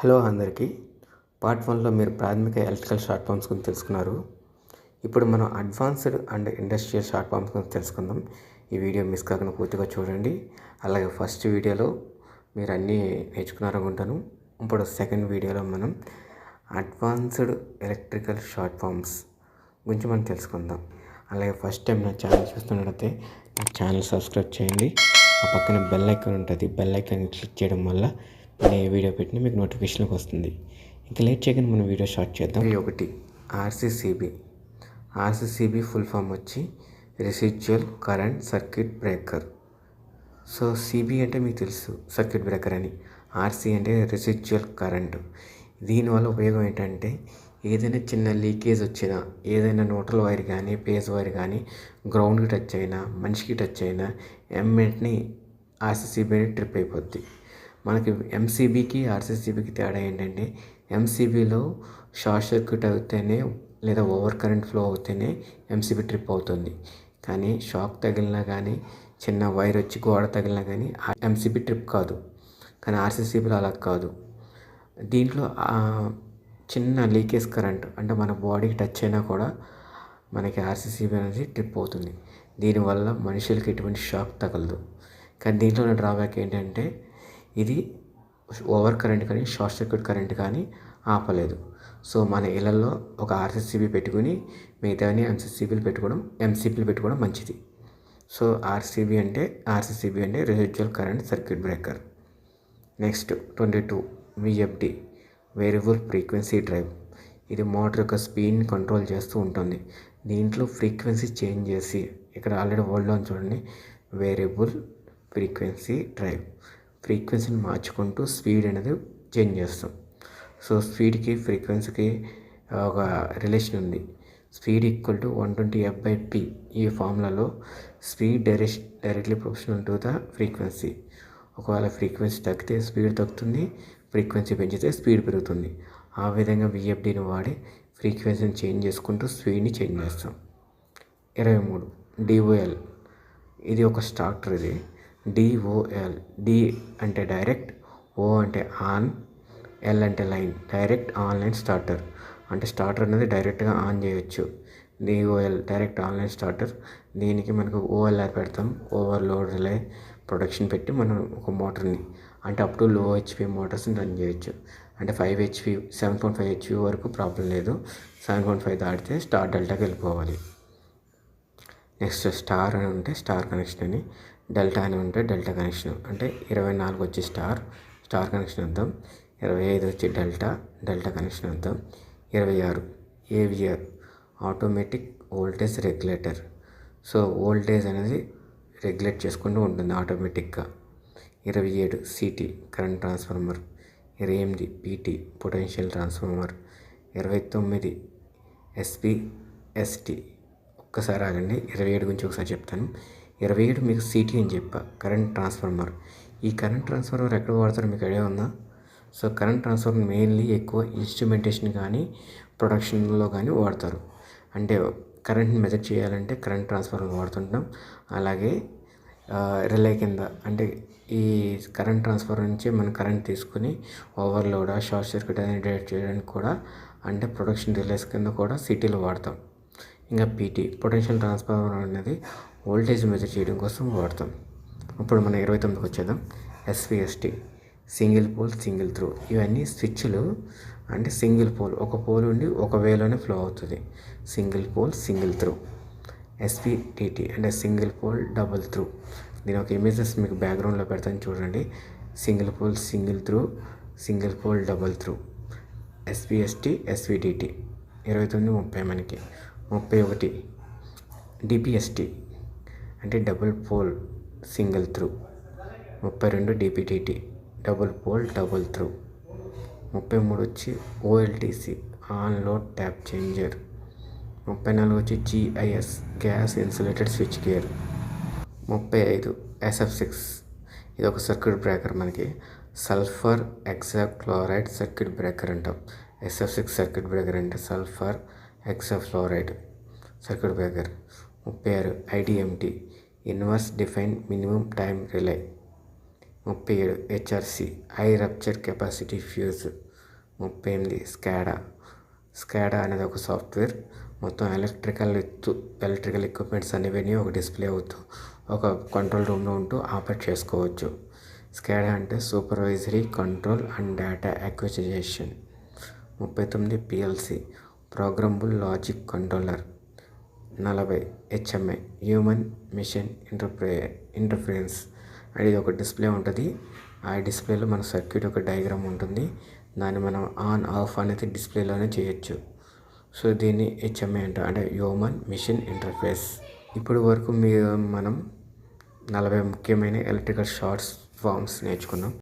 Hello అందరికీ. Part వన్లో మీరు ప్రాథమిక ఎలక్ట్రికల్ షార్ట్ ఫామ్స్ గురించి తెలుసుకున్నారు. ఇప్పుడు మనం advanced and industrial short forms గురించి తెలుసుకుందాం. ఈ వీడియో మిస్ కాకుండా పూర్తిగా చూడండి. అలాగే ఫస్ట్ వీడియోలో మీరు అన్నీ నేర్చుకున్నారనుకుంటాను ఇప్పుడు సెకండ్ వీడియోలో మనం అడ్వాన్స్డ్ ఎలక్ట్రికల్ షార్ట్ ఫామ్స్ గురించి మనం తెలుసుకుందాం. అలాగే ఫస్ట్ టైం నా ఛానల్ చూస్తున్నట్లయితే నా ఛానల్ సబ్స్క్రైబ్ చేయండి. ఆ పక్కన బెల్ ఐకాన్ ఉంటుంది. బెల్ ఐకాన్ క్లిక్ చేయడం వల్ల నేను ఏ వీడియో పెట్టినా మీకు నోటిఫికేషన్కి వస్తుంది. ఇంకా లేట్ చేయకుండా మనం వీడియో షార్ట్ చేద్దాం. ఒకటి ఆర్సీసీబీ. ఆర్సీసీబీ ఫుల్ ఫామ్ వచ్చి residual current circuit breaker. So CB అంటే మీకు తెలుసు సర్క్యూట్ బ్రేకర్ అని. ఆర్సీ అంటే రెసిడ్యువల్ కరెంటు. దీనివల్ల ఉపయోగం ఏంటంటే ఏదైనా చిన్న లీకేజ్ వచ్చినా ఏదైనా నోటల్ వైర్ కానీ పేజ్ వైర్ కానీ గ్రౌండ్కి టచ్ అయినా మనిషికి టచ్ అయినా ఎమ్మెంట్ని ఆర్సీసీబీ ట్రిప్ అయిపోద్ది. మనకి ఎంసీబీకి ఆర్సీసీబీకి తేడా ఏంటంటే ఎంసీబీలో షార్ట్ సర్క్యూట్ అవుతేనే లేదా ఓవర్ కరెంట్ ఫ్లో అవుతేనే ఎంసీబీ ట్రిప్ అవుతుంది. కానీ షాక్ తగిలినా కానీ చిన్న వైర్ వచ్చి గోడ తగిలినా కానీ ఎంసీబీ ట్రిప్ కాదు. కానీ ఆర్సీసీబీలో అలా కాదు. దీంట్లో చిన్న లీకేజ్ కరెంట్ అంటే మన బాడీకి టచ్ అయినా కూడా మనకి ఆర్సీసీబీ అనేది ట్రిప్ అవుతుంది. దీనివల్ల మనుషులకి ఎటువంటి షాక్ తగలదు. కానీ దీంట్లో ఉన్న డ్రాబ్యాక్ ఏంటంటే ఇది ఓవర్ కరెంట్ కానీ షార్ట్ సర్క్యూట్ కరెంట్ కానీ ఆపలేదు. సో మన ఇళ్ళల్లో ఒక ఆర్సీసీబీ పెట్టుకుని మిగతావన్నీ ఎంసీసీబీలు పెట్టుకోవడం ఎంసీపీలు పెట్టుకోవడం మంచిది. సో ఆర్సీబీ అంటే ఆర్సీసీబీ అంటే residual current circuit breaker next twenty two VFD variable frequency drive ఇది మోటార్ యొక్క స్పీడ్ని కంట్రోల్ చేస్తూ ఉంటుంది. దీంట్లో ఫ్రీక్వెన్సీ చేంజ్ చేసి ఇక్కడ ఆల్రెడీ వరల్డ్లో చూడండి వేరియబుల్ ఫ్రీక్వెన్సీ డ్రైవ్ ఫ్రీక్వెన్సీని మార్చుకుంటూ స్పీడ్ అనేది చేంజ్ చేస్తాం. సో స్పీడ్కి ఫ్రీక్వెన్సీకి ఒక రిలేషన్ ఉంది. Speed equal to one twenty F by P ఈ ఫార్ములాలో speed direct directly professional to the frequency. ఒకవేళ ఫ్రీక్వెన్సీ తగ్గితే స్పీడ్ తగ్గుతుంది ఫ్రీక్వెన్సీ పెంచితే స్పీడ్ పెరుగుతుంది. ఆ విధంగా విఎఫ్డిని వాడి ఫ్రీక్వెన్సీని చేంజ్ చేసుకుంటూ స్పీడ్ని చేంజ్ చేస్తాం. ఇరవై మూడు డిఓఎల్. ఇది ఒక స్టార్టర్ ఇది. డిఓఎల్ డి అంటే డైరెక్ట్ ఓ అంటే ఆన్ ఎల్ అంటే లైన్ డైరెక్ట్ ఆన్లైన్ స్టార్టర్ అంటే స్టార్టర్ అనేది డైరెక్ట్గా ఆన్ చేయొచ్చు. డిఓఎల్ డైరెక్ట్ ఆన్లైన్ స్టార్టర్ దీనికి మనకు ఓఎల్ఆర్ పెడతాం. ఓవర్లోడ్ రిలే ప్రొడక్షన్ పెట్టి మనం ఒక మోటార్ని అంటే అప్ టు లో హెచ్పి మోటార్స్ని రన్ చేయొచ్చు. అంటే five HP seven point five HP వరకు ప్రాబ్లం లేదు. సెవెన్ పాయింట్ ఫైవ్ దాటితే స్టార్ డెల్టాకి వెళ్ళిపోవాలి. నెక్స్ట్ స్టార్ అని ఉంటే స్టార్ కనెక్షన్ అని. డెల్టా అని ఉంటే డెల్టా కనెక్షన్. అంటే ఇరవై నాలుగు వచ్చి స్టార్. స్టార్ కనెక్షన్ అర్థం. ఇరవై ఐదు వచ్చి డెల్టా. డెల్టా కనెక్షన్ అర్థం. ఇరవై ఆరు AVR. Automatic voltage regulator. So voltage అనేది రెగ్యులేట్ చేసుకుంటూ ఉంటుంది ఆటోమేటిక్గా. ఇరవై ఏడు సిటీ కరెంట్ ట్రాన్స్ఫార్మర్. ఇరవై ఎనిమిది పీటీ పొటెన్షియల్ ట్రాన్స్ఫార్మర్. ఇరవై తొమ్మిది ఎస్పి ఎస్టీ. ఒక్కసారి ఆగండి. ఇరవై ఏడు గురించి ఒకసారి చెప్తాను. ఇరవై ఏడు మీకు సిటీ అని చెప్పా. కరెంట్ ట్రాన్స్ఫార్మర్ ఈ కరెంట్ ట్రాన్స్ఫార్మర్ ఎక్కడ వాడతారో మీకు ఐడియా ఉందా? సో కరెంట్ ట్రాన్స్ఫార్మర్ మెయిన్లీ ఎక్కువ ఇన్స్ట్రుమెంటేషన్ కానీ ప్రొడక్షన్లో కానీ వాడతారు. అంటే కరెంట్ని మెజర్ చేయాలంటే కరెంట్ ట్రాన్స్ఫార్మర్ వాడుతుంటాం. అలాగే రిలే కింద అంటే ఈ కరెంట్ ట్రాన్స్ఫర్ నుంచి మనం కరెంట్ తీసుకుని ఓవర్లోడ్ షార్ట్ సర్క్యూట్ అనేది డిటెక్ట్ చేయడానికి కూడా అంటే ప్రొడక్షన్ రిలేస్ కింద కూడా సిటీలో వాడతాం. ఇంకా పీటీ పొటెన్షియల్ ట్రాన్స్ఫార్మర్ అనేది వోల్టేజ్ మెజర్ చేయడం కోసం వాడతాం. ఇప్పుడు మనం ఇరవై తొమ్మిదికి వచ్చేద్దాం. SPST single pole single throw ఇవన్నీ స్విచ్లు అంటే సింగిల్ పోల్ ఒక పోల్ ఉండి ఒక వేలోనే ఫ్లో అవుతుంది. Single pole single through SPTT అంటే సింగిల్ పోల్ డబుల్ త్రూ దీని ఒక ఇమేజెస్ మీకు బ్యాక్గ్రౌండ్లో పెడతాను చూడండి. Single pole single through single pole double through SPST SVTT ఇరవై తొమ్మిది ముప్పై మనకి. ముప్పై ఒకటి డిపిఎస్టి అంటే డబుల్ పోల్ సింగిల్ త్రూ. ముప్పై రెండు DPTT double pole double through. ముప్పై మూడు వచ్చి OLTC on load tap changer. ముప్పై నాలుగు వచ్చి GIS gas insulated switch gear. ముప్పై ఐదు ఎస్ఎఫ్ సిక్స్ ఇది ఒక సర్క్యూట్ బ్రేకర్ మనకి. Sulphur hexa chloride circuit breaker అంటాం. ఎస్ఎఫ్ సిక్స్ సర్క్యూట్ బ్రేకర్ అంటే sulphur hexa fluoride circuit breaker ముప్పై ఆరు IDMT inverse define minimum time relay. ముప్పై ఏడు HRC high rupture capacity fuse. ముప్పై ఎనిమిది స్కాడా. స్కాడా అనేది ఒక సాఫ్ట్వేర్. మొత్తం ఎలక్ట్రికల్ ఎత్తు ఎలక్ట్రికల్ ఎక్విప్మెంట్స్ అనేవి ఒక డిస్ప్లే అవుతూ ఒక కంట్రోల్ రూమ్లో ఉంటూ ఆపరేట్ చేసుకోవచ్చు. స్కాడా అంటే supervisory control and data acquisition ముప్పై తొమ్మిది పిఎల్సి. Programmable logic controller. నలభై హెచ్ఎంఐ హ్యూమన్ మిషన్ ఇంటర్ప్రే ఇంటర్ఫరెన్స్. అనేది ఒక డిస్ప్లే ఉంటుంది. ఆ డిస్ప్లేలో మన సర్క్యూట్ ఒక డయాగ్రామ్ ఉంటుంది. దాన్ని మనం ఆన్ ఆఫ్ అనేది డిస్ప్లేలోనే చేయొచ్చు. సో దీన్ని హెచ్ఎంఐ అంట అంటే హ్యూమన్ మిషన్ ఇంటర్ఫేస్. ఇప్పటి వరకు మీ మనం నలభై ముఖ్యమైన ఎలక్ట్రికల్ షార్ట్స్ ఫార్మ్స్ నేర్చుకున్నాం.